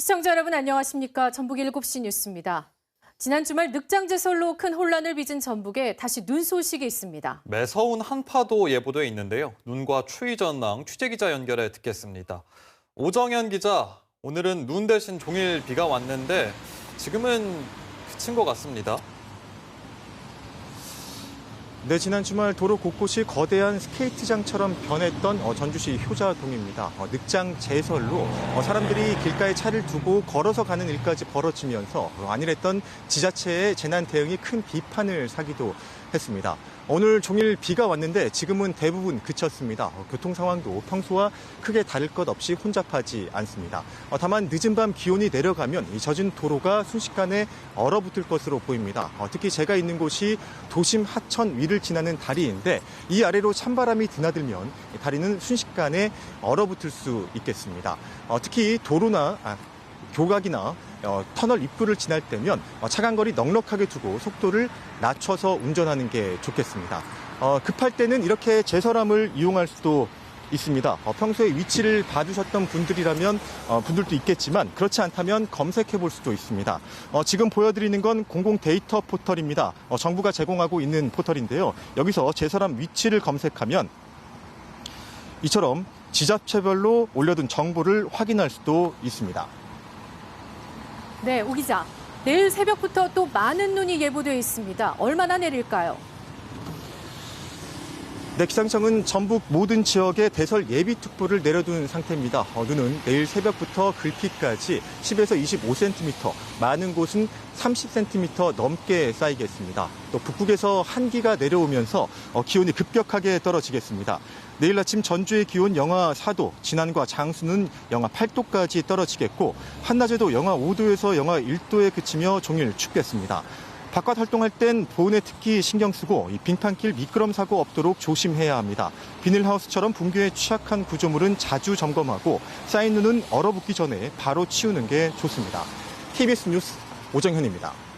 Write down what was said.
시청자 여러분 안녕하십니까? 전북 7시 뉴스입니다. 지난 주말 늑장제설로 큰 혼란을 빚은 전북에 다시 눈 소식이 있습니다. 매서운 한파도 예보돼 있는데요. 눈과 추위 전망 취재기자 연결해 듣겠습니다. 오정현 기자, 오늘은 눈 대신 종일 비가 왔는데 지금은 그친 것 같습니다. 네, 지난 주말 도로 곳곳이 거대한 스케이트장처럼 변했던 어, 전주시 효자동입니다. 어, 늑장 제설로 어, 사람들이 길가에 차를 두고 걸어서 가는 일까지 벌어지면서 어, 안일했던 지자체의 재난 대응이 큰 비판을 사기도 했습니다. 오늘 종일 비가 왔는데 지금은 대부분 그쳤습니다. 어, 교통 상황도 평소와 크게 다를 것 없이 혼잡하지 않습니다. 어, 다만 늦은 밤 기온이 내려가면 이 젖은 도로가 순식간에 얼어붙을 것으로 보입니다. 어, 특히 제가 있는 곳이 도심 하천 위를 지나는 다리인데 이 아래로 찬바람이 드나들면 이 다리는 순식간에 얼어붙을 수 있겠습니다. 어, 특히 도로나 아, 교각이나 어, 터널 입구를 지날 때면 어, 차간 거리 넉넉하게 두고 속도를 낮춰서 운전하는 게 좋겠습니다. 어, 급할 때는 이렇게 제설함을 이용할 수도 있습니다. 어, 평소에 위치를 봐주셨던 분들이라면 어, 분들도 있겠지만 그렇지 않다면 검색해 볼 수도 있습니다. 어, 지금 보여드리는 건 공공 데이터 포털입니다. 어, 정부가 제공하고 있는 포털인데요. 여기서 제설함 위치를 검색하면 이처럼 지자체별로 올려둔 정보를 확인할 수도 있습니다. 네, 오 기자. 내일 새벽부터 또 많은 눈이 예보돼 있습니다. 얼마나 내릴까요? 네, 기상청은 전북 모든 지역에 대설 예비특보를 내려둔 상태입니다. 어, 눈은 내일 새벽부터 글피까지 10에서 25cm, 많은 곳은 30cm 넘게 쌓이겠습니다. 또 북극에서 한기가 내려오면서 어, 기온이 급격하게 떨어지겠습니다. 내일 아침 전주의 기온 영하 4도, 진안과 장수는 영하 8도까지 떨어지겠고 한낮에도 영하 5도에서 영하 1도에 그치며 종일 춥겠습니다. 바깥 활동할 땐 보온에 특히 신경 쓰고 이 빙판길 미끄럼 사고 없도록 조심해야 합니다. 비닐하우스처럼 붕괴에 취약한 구조물은 자주 점검하고 쌓인 눈은 얼어붙기 전에 바로 치우는 게 좋습니다. KBS 뉴스 오정현입니다.